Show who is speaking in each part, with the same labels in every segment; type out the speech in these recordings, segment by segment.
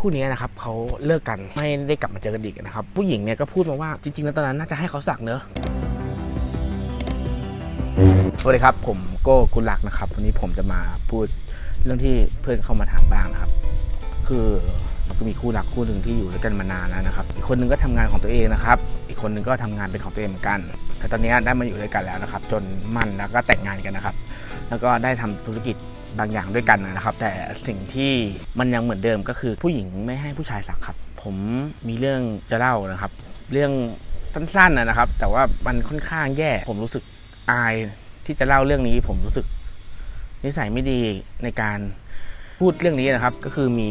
Speaker 1: คู่นี้นะครับเขาเลิกกันไม่ได้กลับมาเจอกันอีกนะครับผู้หญิงเนี่ยก็พูดมาว่าจริงๆแล้วตอนนั้นน่าจะให้เขาสักเนอะสวัสดีครับ ผมโก้กุลักนะครับวันนี้ผมจะมาพูดเรื่องที่เพื่อนเข้ามาถามบ้างนะครับ คือมันก็มีคู่รักคู่หนึ่งที่อยู่ด้วยกันมานานแล้วนะครับ อีกคนนึงก็ทำงานของตัวเองนะครับ อีกคนนึงก็ทำงานเป็นของตัวเองเหมือนกันแต่ตอนนี้ได้มาอยู่ด้วยกันแล้วนะครับ จนมั่นแล้วก็แต่งงานกันนะครับ แล้วก็ได้ทำธุรกิจ บางอย่างด้วยกันนะครับ แต่สิ่งที่มันยังเหมือนเดิมก็คือผู้หญิงไม่ให้ผู้ชายสักครับ ผมมีเรื่องจะเล่านะครับ เรื่องสั้นๆนะนะครับ แต่ว่ามันค่อนข้างแย่ ผมรู้สึกอายที่จะเล่าเรื่องนี้ ผมรู้สึกนิสัยไม่ดีในการพูดเรื่องนี้นะครับ ก็คือมี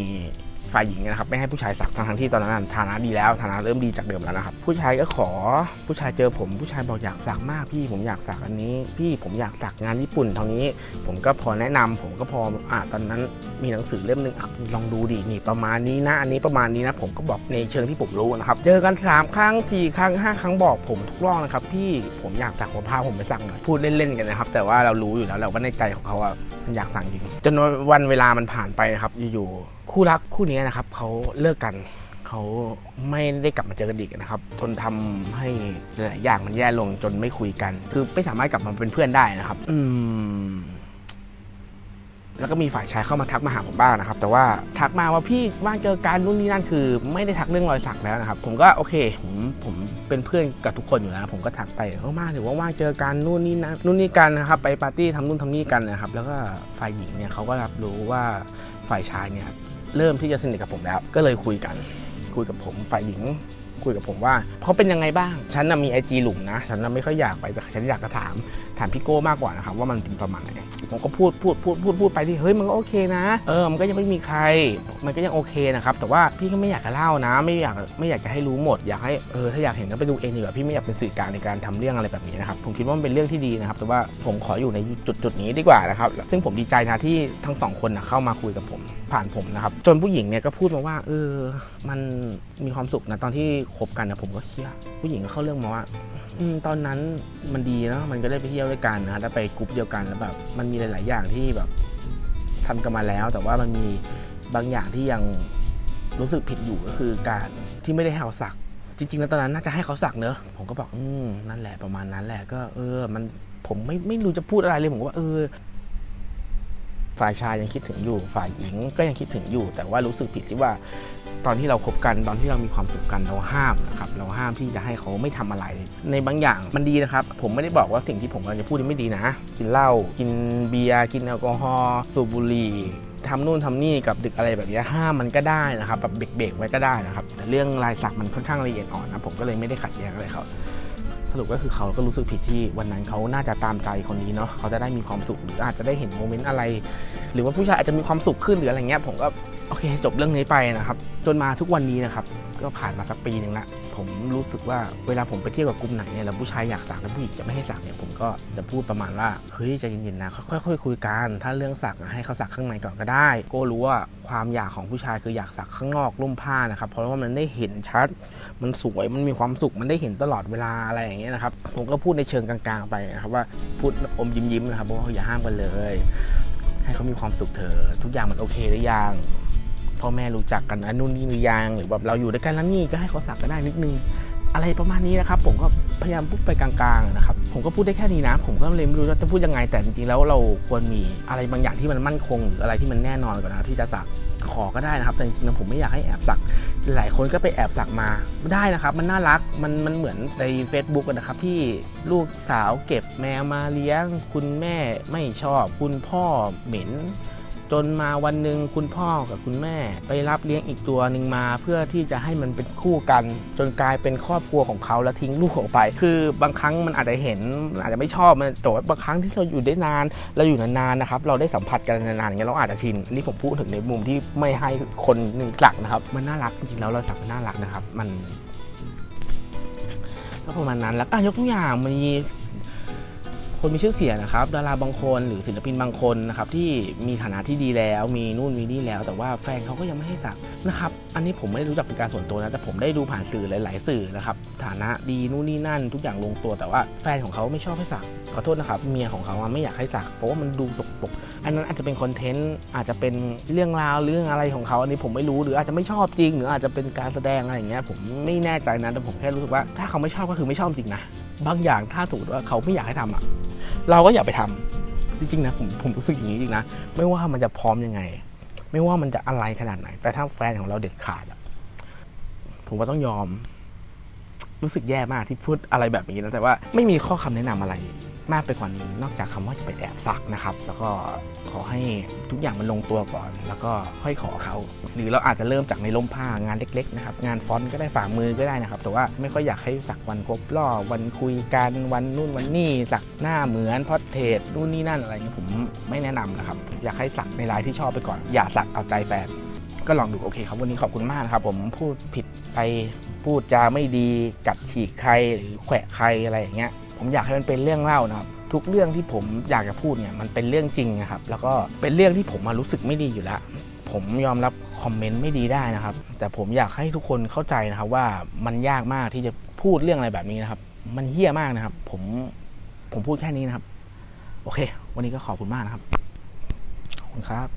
Speaker 1: ฝ่ายหญิงนะครับไม่ให้ผู้ชายสักทั้งที่ตอนนั้นฐานะดีแล้วฐานะเริ่มดีจากเดิมแล้วนะครับผู้ชายก็ขอผู้ชายเจอผมผู้ชายบอกอยากสักมากพี่ผมอยากสักอันนี้ พี่ผมอยากสักงานญี่ปุ่นเท่านี้ ผมก็พอแนะนำผมก็พออ่าตอนนั้นมีหนังสือเล่มหนึ่งอะลองดูดินี่ประมาณนี้นะอันนี้ประมาณนี้นะผมก็บอกในเชิงที่ผมรู้นะครับเจอกัน 3 ครั้ง4ครั้ง 5 ครั้งบอกผมทุกรอบนะครับพี่ผมอยากสักผมพาผมไปสักหน่อยพูดเล่นๆกันนะครับแต่ว่าเรารู้อยู่แล้วแหละว่าในใจของเขาอะมันอยากสักจริงจนวันเวลามันผ่านไปนะครับอยู่ๆคู่รักคู่นี้นะครับเขาเลิกกันเขาไม่ได้กลับมาเจอกันอีกนะครับจนทำให้หลายอย่างมันแย่ลงจนไม่คุยกัน คือไม่สามารถกลับมาเป็นเพื่อนได้นะครับ อืมแล้วก็มีฝ่ายชายเข้ามาทักมาหาผมบ้างนะครับ แต่ว่าทักมาว่าพี่ว่างเจอกันนู่นนี่นั่นคือ ไม่ได้ทักเรื่องรอยสักแล้วนะครับ ผมก็โอเคผมผมเป็นเพื่อนกับทุกคนอยู่แล้วผมก็ทักไปเออมาหรือว่าว่างเจอกันนู่นนี่นะนู่นนี่กันนะครับ ไปปาร์ตี้ทำนู่นทำนี่กันนะครับ แล้วก็ฝ่ายหญิงเนี่ยเขาก็รับรู้ว่า ฝ่ายชายเนี่ยเริ่มที่จะสนิทกับผมแล้ว ก็เลยคุยกัน คุยกับผมฝ่ายหญิง คุยกับผมว่าเขาเป็นยังไงบ้าง ฉันน่ะมีไอจีหลุมนะ ฉันน่ะไม่ค่อยอยากไปแต่ฉันอยากจะถาม ถามพี่โก้มากกว่านะครับว่ามันเป็นประมาณไหนผมก็พูดพูดพูดพูดพูดไปที่เฮ้ยมันก็โอเคนะ เออมันก็ยังไม่มีใคร มันก็ยังโอเคนะครับแต่ว่าพี่ก็ไม่อยากจะเล่านะ ไม่อยากไม่อยากจะให้รู้หมดอยากให้เออถ้าอยากเห็นก็ไปดูเองดีกว่าพี่ไม่อยากเป็นสื่อกลางในการทำเรื่องอะไรแบบนี้นะครับผมคิดว่ามันเป็นเรื่องที่ดีนะครับ แต่ว่าผมขออยู่ในจุดจุดนี้ดีกว่านะครับซึ่งผมดีใจนะที่ทั้งสองคนนะเข้ามาคุยกับผมผ่านผมนะครับจนผู้หญิงเนี่ยก็พูดมาว่าเออมันมีความสุขนะตอนที่คบกันนะผมก็เครียดผู้หญิงก็เข้าเรื่องมาว่าอืมตอนนั้นมันดีนะมันก็ได้ไปเที่ยวด้วยกันนะแล้วไปกรุ๊ปเดียวกันแล้วแบบมันมีหลาย ๆ อย่างที่แบบทำกันมาแล้ว แต่ว่ามันมีบางอย่างที่ยังรู้สึกผิดอยู่ก็คือการที่ไม่ได้ให้เขาสัก จริง ๆ แล้วตอนนั้นน่าจะให้เขาสักเนอะผมก็บอกอืมนั่นแหละประมาณนั้นแหละก็เออ มันผมไม่ไม่รู้จะพูดอะไรเลยผมก็ว่าเออ ฝ่ายชายยังคิดถึงอยู่ ฝ่ายหญิงก็ยังคิดถึงอยู่ แต่ว่ารู้สึกผิดที่ว่าตอนที่เราคบกันตอนที่เรามีความสุขกันเราห้ามนะครับเราห้ามที่จะให้เขาไม่ทำอะไร ในบางอย่างมันดีนะครับ ผมไม่ได้บอกว่าสิ่งที่ผมกำลังจะพูดไม่ดีนะ กินเหล้ากินเบียร์กินแอลกอฮอล์สูบบุหรี่ทำนู่นทำนี่กับดึกอะไรแบบนี้ห้ามมันก็ได้นะครับแบบเบรกๆไว้ก็ได้นะครับ แต่เรื่องลายสักมันค่อนข้างละเอียดอ่อนนะผมก็เลยไม่ได้ขัดแย้งอะไรเขา สรุปก็คือเขาก็รู้สึกผิดที่วันนั้นเขาน่าจะตามใจคนนี้เนาะเขาจะได้มีความสุขหรืออาจจะได้เห็นโมเมนต์อะไร หรือว่าผู้ชายอาจจะมีความสุขขึ้นหรืออะไรเงี้ยผมก็ โอเคจบเรื่องนี้ไปนะครับ จนมาทุกวันนี้นะครับ ก็ผ่านมาสักปีหนึ่งละผมรู้สึกว่าเวลาผมไปเที่ยวกับกลุ่มไหนเนี่ยแล้วผู้ชายอยากสักแล้วผู้หญิงจะไม่ให้สักเนี่ยผมก็จะพูดประมาณว่าเฮ้ยใจเย็นๆนะค่อยๆคุยกันถ้าเรื่องสักให้เขาสักข้างในก่อนก็ได้ ก็รู้ว่าความอยากของผู้ชายคืออยากสักข้างนอกร่มผ้านะครับเพราะว่ามันได้เห็นชัด มันสวยมันมีความสุขมันได้เห็นตลอดเวลาอะไรอย่างเงี้ยนะครับผมก็พูดในเชิงกลางๆ ไปนะครับว่าพูดอมยิ้มๆนะครับว่าอย่าห้ามกันเลย ให้เขามีความสุขเถอะทุกอย่างมันโอเคหรือยัง พ่อแม่รู้จักกันอันนู่นนี่หรือยังหรือแบบเราอยู่ด้วยกันแล้วนี่ก็ให้เขาสักก็ได้นิดนึง อะไรประมาณนี้นะครับ ผมก็พยายามพูดไปกลางๆนะครับผมก็พูดได้แค่นี้นะ ผมก็เลยไม่รู้ว่าจะพูดยังไงแต่จริงๆแล้วเราควรมีอะไรบางอย่างที่มันมั่นคงหรืออะไรที่มันแน่นอนก่อนนะที่จะสักขอก็ได้นะครับ แต่จริงๆผมไม่อยากให้แอบสัก หลายคนก็ไปแอบสักมาได้นะครับ มันน่ารักมันมันเหมือนใน Facebook นะครับที่ลูกสาวเก็บแมวมาเลี้ยง คุณแม่ไม่ชอบ คุณพ่อเหม็น จนมาวันหนึ่งคุณพ่อกับคุณแม่ ไปรับเลี้ยงอีกตัวหนึ่งมา เพื่อที่จะให้มันเป็นคู่กัน จนกลายเป็นครอบครัวของเขาแล้วทิ้งลูกออกไป คือบางครั้งมันอาจจะเห็นอาจจะไม่ชอบมันแต่ว่าบางครั้งที่เราอยู่ได้นานเราอยู่นานๆนะครับเราได้สัมผัสกันนานๆอย่างเงี้ยเราอาจจะชินนนี่ผมพูดถึงในมุมที่ไม่ให้คนหนึ่งกลักนะครับ มันน่ารักจริงๆแล้วเราสักมันน่ารักนะครับ มันก็ประมาณนั้นแล้วอะยกตัวอย่างมี คนมีชื่อเสียงนะครับ ดาราบางคนหรือศิลปินบางคนนะครับที่มีฐานะที่ดีแล้ว มีนู่นมีนี่แล้ว แต่ว่าแฟนเขาก็ยังไม่ให้สักนะครับ อันนี้ผมไม่ได้รู้จักเป็นการส่วนตัวนะแต่ผมได้ดูผ่านสื่อหลาย ๆ สื่อนะครับฐานะดีนู่นนี่นั่น ทุกอย่างลงตัวแต่ว่าแฟนของเขาไม่ชอบให้สักขอโทษนะครับเมียของเขาไม่อยากให้สักเพราะว่ามันดูสกปรกอันนั้นอาจจะเป็นคอนเทนต์อาจจะเป็นเรื่องราวเรื่องอะไรของเขาอันนี้ผมไม่รู้หรืออาจจะไม่ชอบจริง หรืออาจจะเป็นการแสดงอะไรอย่างเงี้ยผมไม่แน่ใจนะแต่ผมแค่รู้สึกว่าถ้าเขาไม่ชอบก็คือไม่ชอบจริงนะ บางอย่างถ้าสมมติว่าเขาไม่อยากให้ทำอะ เราก็อย่าไปทำจริงๆนะผมผมรู้สึกอย่างนี้จริงนะไม่ว่ามันจะพร้อมยังไง ไม่ว่ามันจะอะไรขนาดไหน แต่ถ้าแฟนของเราเด็ดขาดผมว่าต้องยอม รู้สึกแย่มากที่พูดอะไรแบบนี้นะแต่ว่าไม่มีข้อคำแนะนำอะไรมากไปกว่านี้ นอกจากคำว่าจะไปแอบซักนะครับ แล้วก็ขอให้ทุกอย่างมันลงตัวก่อน แล้วก็ค่อยขอเขา หรือเราอาจจะเริ่มจากในร่มผ้างานเล็ก ๆ นะครับ งานฟอนต์ก็ได้ฝ่ามือก็ได้นะครับ แต่ว่าไม่ค่อยอยากให้สักวันครบรอบวันคุยกันวันนู่นวันนี่สักหน้าเหมือนพอดเทสนู่นนี่นั่นอะไรอย่างเงี้ยผมไม่แนะนำนะครับ อยากให้สักในลายที่ชอบไปก่อน อย่าสักเอาใจแฟน ก็ลองดูโอเคครับวันนี้ขอบคุณมากนะครับ ผมพูดผิดไปพูดจาไม่ดีกัดฉีกใครหรือแขวะใครอะไรอย่างเงี้ย ผมอยากให้มันเป็นเรื่องเล่านะครับ ทุกเรื่องที่ผมอยากจะพูดเนี่ยมันเป็นเรื่องจริงนะครับ แล้วก็เป็นเรื่องที่ผมมารู้สึกไม่ดีอยู่แล้วผมยอมรับคอมเมนต์ไม่ดีได้นะครับ แต่ผมอยากให้ทุกคนเข้าใจนะครับว่ามันยากมากที่จะพูดเรื่องอะไรแบบนี้นะครับ มันเหี้ยมากนะครับ ผมผมพูดแค่นี้นะครับ โอเค วันนี้ก็ขอบคุณมากนะครับ ขอบคุณครับ